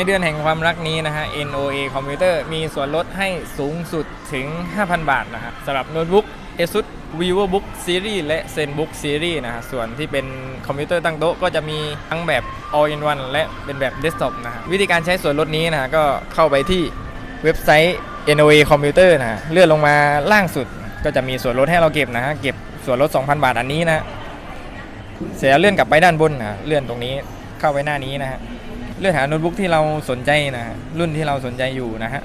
ในเดือนแห่งความรักนี้นะฮะ NOA คอมพิวเตอร์มีส่วนลดให้สูงสุดถึง 5,000 บาทนะฮะสำหรับโน้ตบุ๊ก ASUS VivoBook Series และ ZenBook Series นะฮะ ส่วนที่เป็นคอมพิวเตอร์ตั้งโต๊ะก็จะมีทั้งแบบ All in One และเป็นแบบ Desktop นะฮะ วิธีการใช้ส่วนลดนี้นะฮะ ก็เข้าไปที่เว็บไซต์ NOA คอมพิวเตอร์นะฮะ เลื่อนลงมาล่างสุดก็จะมีส่วนลดให้เราเก็บนะฮะ เก็บส่วนลด 2,000 บาทอันนี้นะฮะเสร็จแล้วเลื่อนกลับไปด้านบนนะฮะเลื่อนตรงนี้เข้าไปหน้านี้นะฮะ เลือกหาโน้ตบุ๊กที่เราสนใจนะฮะรุ่นที่เราสนใจอยู่นะฮะ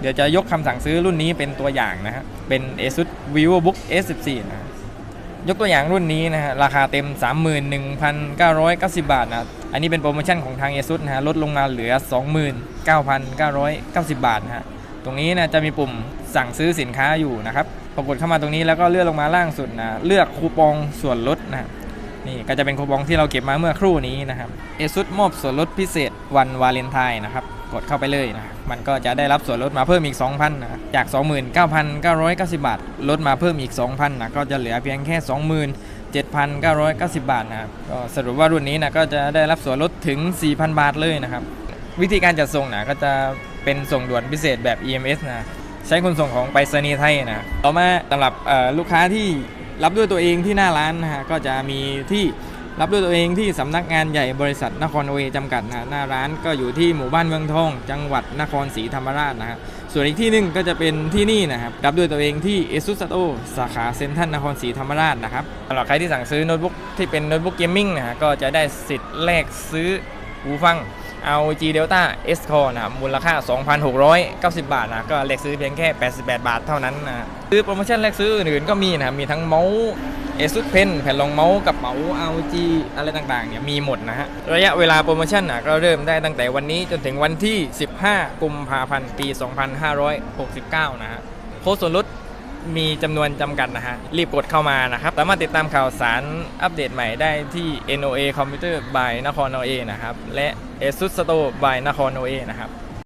เดี๋ยวจะยกคำสั่งซื้อรุ่นนี้เป็นตัวอย่างนะฮะเป็น ASUS VivoBook S14 นะยกตัวอย่างรุ่นนี้นะฮะราคาเต็ม 31,990 บาทนะอันนี้เป็นโปรโมชั่นของทาง ASUS นะฮะลดลงมาเหลือ 29,990 บาทนะฮะตรงนี้นะจะมีปุ่มสั่งซื้อสินค้าอยู่นะครับพอกดเข้ามาตรงนี้แล้วก็เลื่อนลงมาล่างสุดนะเลือกคูปองส่วนลดนะ นี่ก็จะเป็นคูปองที่เราเก็บมาเมื่อครู่นี้นะครับเอซุดมอบส่วนลดพิเศษวันวาเลนไทน์นะครับกดเข้าไปเลยนะมันก็จะได้รับส่วนลดมาเพิ่มอีก 2,000นะจาก 29,990 บาท ลดมาเพิ่มอีก 2,000นะก็จะเหลือเพียงแค่ 27,990 บาทนะครับก็สรุปว่ารุ่นนี้นะก็จะได้รับส่วนลดถึง 4,000 บาทเลยนะครับ วิธีการจัดส่งนะก็จะเป็นส่งด่วนพิเศษแบบ EMS นะใช้ขนส่งของไปรษณีย์ไทยนะต่อมาสำหรับลูกค้าที่ รับด้วยตัวเองที่หน้าร้านนะฮะก็จะมีที่รับด้วยตัวเองที่สำนักงานใหญ่บริษัทนครโอเอจำกัดนะหน้าร้านก็อยู่ที่หมู่บ้านเมืองทอง จังหวัดนครศรีธรรมราชนะฮะส่วนอีกที่หนึ่งก็จะเป็นที่นี่นะครับรับด้วยตัวเองที่เอซุสโตสาขาเซ็นทรัลนครศรีธรรมราชนะครับสำหรับใครที่สั่งซื้อโน้ตบุ๊กที่เป็นโน้ตบุ๊กเกมมิ่งนะฮะก็จะได้สิทธิ์แลกซื้อหูฟัง ROG Delta S Core นะครับมูลค่า 2,690 บาทนะก็แลกซื้อเพียงแค่ 88 บาทเท่านั้นนะซื้อโปรโมชั่นแลกซื้ออื่นๆก็มีนะครับมีทั้งเมาส์ ASUS Pen แผ่นรองเมาส์กับเป๋า ROG อะไรต่างๆเนี่ยมีหมดนะฮะระยะเวลาโปรโมชั่นนะก็เริ่มได้ตั้งแต่วันนี้จนถึงวันที่ 15 กุมภาพันธ์ ปี 2569 นะฮะโค้ดส่วนลด มีจำนวนจำกัดนะฮะ รีบกดเข้ามานะครับ สามารถติดตามข่าวสารอัปเดตใหม่ได้ที่ NOA Computer by นคร NOA นะครับ และ ASUS Store by นคร NOA นะครับ